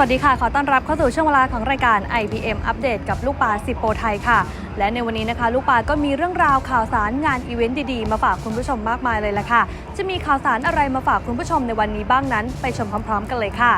วัสดีค่ะ ขอต้อนรับเข้าสู่ช่วงเวลาของรายการ IBM อัปเดตกับลูกปลาสิบโปรไทยค่ะ และในวันนี้นะคะ ลูกปลาก็มีเรื่องราวข่าวสารงานอีเวนต์ดีๆ มาฝากคุณผู้ชมมากมายเลยละค่ะ จะมีข่าวสารอะไรมาฝากคุณผู้ชมในวันนี้บ้างนั้น ไปชมพร้อม ๆ กันเลยค่ะ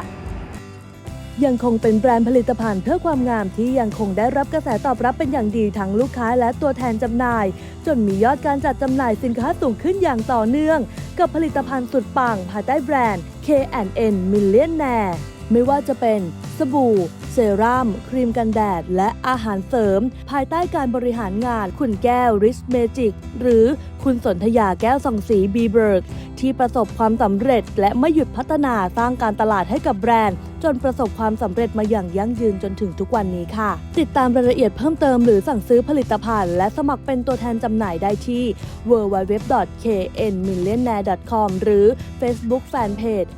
ยังคงเป็นแบรนด์ผลิตภัณฑ์เพื่อความงามที่ยังคงได้รับกระแสตอบรับเป็นอย่างดีทั้งลูกค้าและตัวแทนจำหน่าย จนมียอดการจัดจำหน่ายสินค้าสูงขึ้นอย่างต่อเนื่อง กับผลิตภัณฑ์สุดปังภายใต้แบรนด์ K&N Millionaire ไม่ว่าจะเป็นสบู่ เซรั่ม ครีมกันแดด และอาหารเสริม ภายใต้การบริหารงานคุณแก้ว Rich Magic หรือคุณสนธยาแก้วส่องสีบีเบิร์กที่ประสบความสำเร็จ และไม่หยุดพัฒนาสร้างการตลาดให้กับแบรนด์ จนประสบความสำเร็จมาอย่างยั่งยืนจนถึงทุกวันนี้ค่ะ ติดตามรายละเอียดเพิ่มเติมหรือสั่งซื้อผลิตภัณฑ์ และสมัครเป็นตัวแทนจำหน่ายได้ที่ www.knmillionaire.com หรือ Facebook Fanpage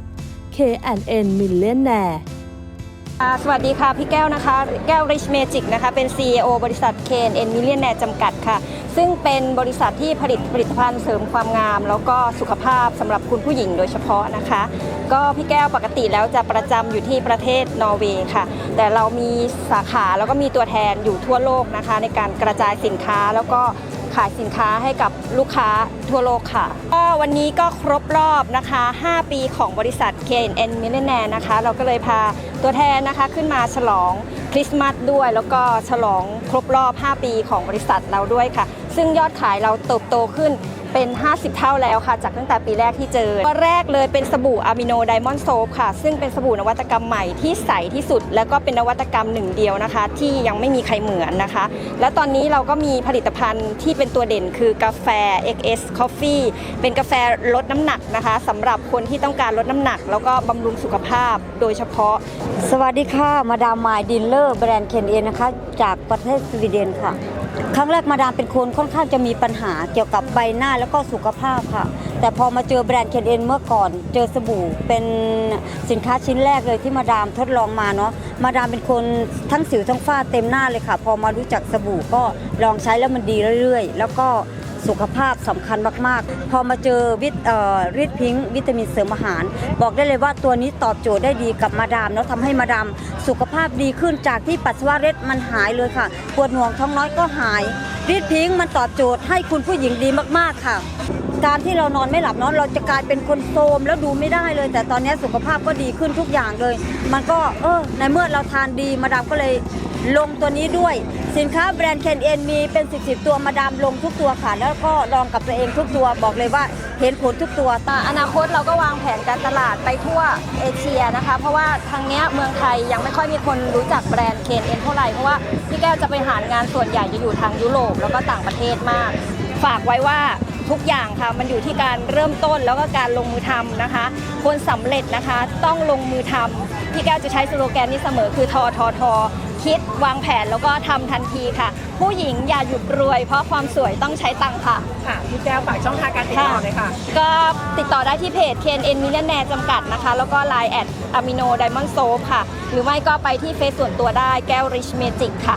K&N Millionaire สวัสดีค่ะ พี่แก้วนะคะ แก้ว Rich Magic นะคะ เป็น CEO บริษัท KNN Millionaire จำกัดค่ะ ซึ่งเป็นบริษัทที่ผลิตผลิตภัณฑ์เสริมความงาม แล้วก็สุขภาพสำหรับคุณผู้หญิงโดยเฉพาะนะคะ ก็พี่แก้วปกติแล้วจะประจำอยู่ที่ประเทศนอร์เวย์ค่ะ แต่เรามีสาขาแล้วก็มีตัวแทนอยู่ทั่วโลกนะคะ ในการกระจายสินค้าแล้วก็ ขายสินค้าให้กับลูกค้าทั่วโลกค่ะ ก็วันนี้ก็ครบรอบนะคะ 5 ปีของบริษัท KNN Millionaire นะคะ เราก็เลยพาตัวแทนนะคะขึ้นมาฉลองคริสต์มาสด้วย แล้วก็ฉลองครบรอบ 5 ปีของบริษัทเราด้วยค่ะ ซึ่งยอดขายเราเติบโตขึ้น เป็น 50 เท่าแล้วค่ะ จากตั้งแต่ปีแรกที่เจอตัวแรกเลยเป็นสบู่อะมิโนไดมอนด์โซฟค่ะ ซึ่งเป็นสบู่นวัตกรรมใหม่ที่ใสที่สุด แล้วก็เป็นนวัตกรรมหนึ่งเดียวนะคะ ที่ยังไม่มีใครเหมือนนะคะ และตอนนี้เราก็มีผลิตภัณฑ์ที่เป็นตัวเด่นคือกาแฟ XS Coffee เป็นกาแฟลดน้ำหนักนะคะสำหรับคนที่ต้องการลดน้ำหนัก แล้วก็บำรุงสุขภาพโดยเฉพาะ สวัสดีค่ะ มาดามมายดินเลอร์แบรนด์เคนเอนนะคะ จากประเทศสวีเดนค่ะ ครั้งแรกมาดามเป็นคนค่อนข้างจะมีปัญหาเกี่ยวกับใบหน้าแล้แล้วก็สุขภาพค่ะ แต่พอมาเจอแบรนด์เคนเอ็นเมื่อก่อน เจอสบู่เป็นสินค้าชิ้นแรกเลยที่มาดามทดลองมาเนาะมาดามเป็นคนทั้งสิวทั้งฝ้าเต็มหน้าเลยค่ะ พอมารู้จักสบู่ก็ลองใช้แล้วมันดีเรื่อยๆ แล้วก็ สุขภาพสำคัญมากๆ พอมาเจอวิตริดพิงค์วิตามินเสริมอาหาร บอกได้เลยว่าตัวนี้ตอบโจทย์ได้ดีกับมาดามแล้วทำให้มาดามสุขภาพดีขึ้นจากที่ปัสสาวะเร็ดมันหายเลยค่ะ ปวดหน่วงท้องน้อยก็หายริดพิงค์มันตอบโจทย์ให้คุณผู้หญิงดีมากๆค่ะ การที่เรานอนไม่หลับเนอนเราจะกลายเป็นคนโทรมแล้วดูไม่ได้เลย แต่ตอนนี้สุขภาพก็ดีขึ้นทุกอย่างเลย มันก็เออในเมื่อเราทานดีมาดามก็เลย ลงตัวนี้ด้วย สินค้าแบรนด์เคนเอ็นมีเป็นสิบสิบตัวมาดามลงทุกตัวค่ะ แล้วก็ลองกับตัวเองทุกตัวบอกเลยว่าเห็นผลทุกตัวอ่าอนาคตเราก็วางแผนการตลาดไปทั่วเอเชียนะคะ เพราะว่าทางเนี้ยเมืองไทยยังไม่ค่อยมีคนรู้จักแบรนด์เคนเอ็นเท่าไหร่เพราะว่าพี่แก้วจะไปหางานส่วนใหญ่จะอยู่ทางยุโรปแล้วก็ต่างประเทศมาก ฝากไว้ว่าทุกอย่างค่ะมันอยู่ที่การเริ่มต้นแล้วก็การลงมือทำนะคะ คนสำเร็จนะคะต้องลงมือทำพี่แก้วจะใช้สโลแกนนี้เสมอคือทอทอทอ คิดวางแผนแล้วก็ทำทันทีค่ะ ผู้หญิงอย่าหยุดรวย เพราะความสวยต้องใช้ตังค่ะ ค่ะพี่แก้วฝากช่องทางการติดต่อเลยค่ะ ก็ติดต่อได้ที่เพจ KNN Millionaire จำกัดนะคะ แล้วก็ Line แอด Amino Diamond Soap ค่ะ หรือไม่ก็ไปที่เฟซส่วนตัวได้แก้ว Rich Magic ค่ะ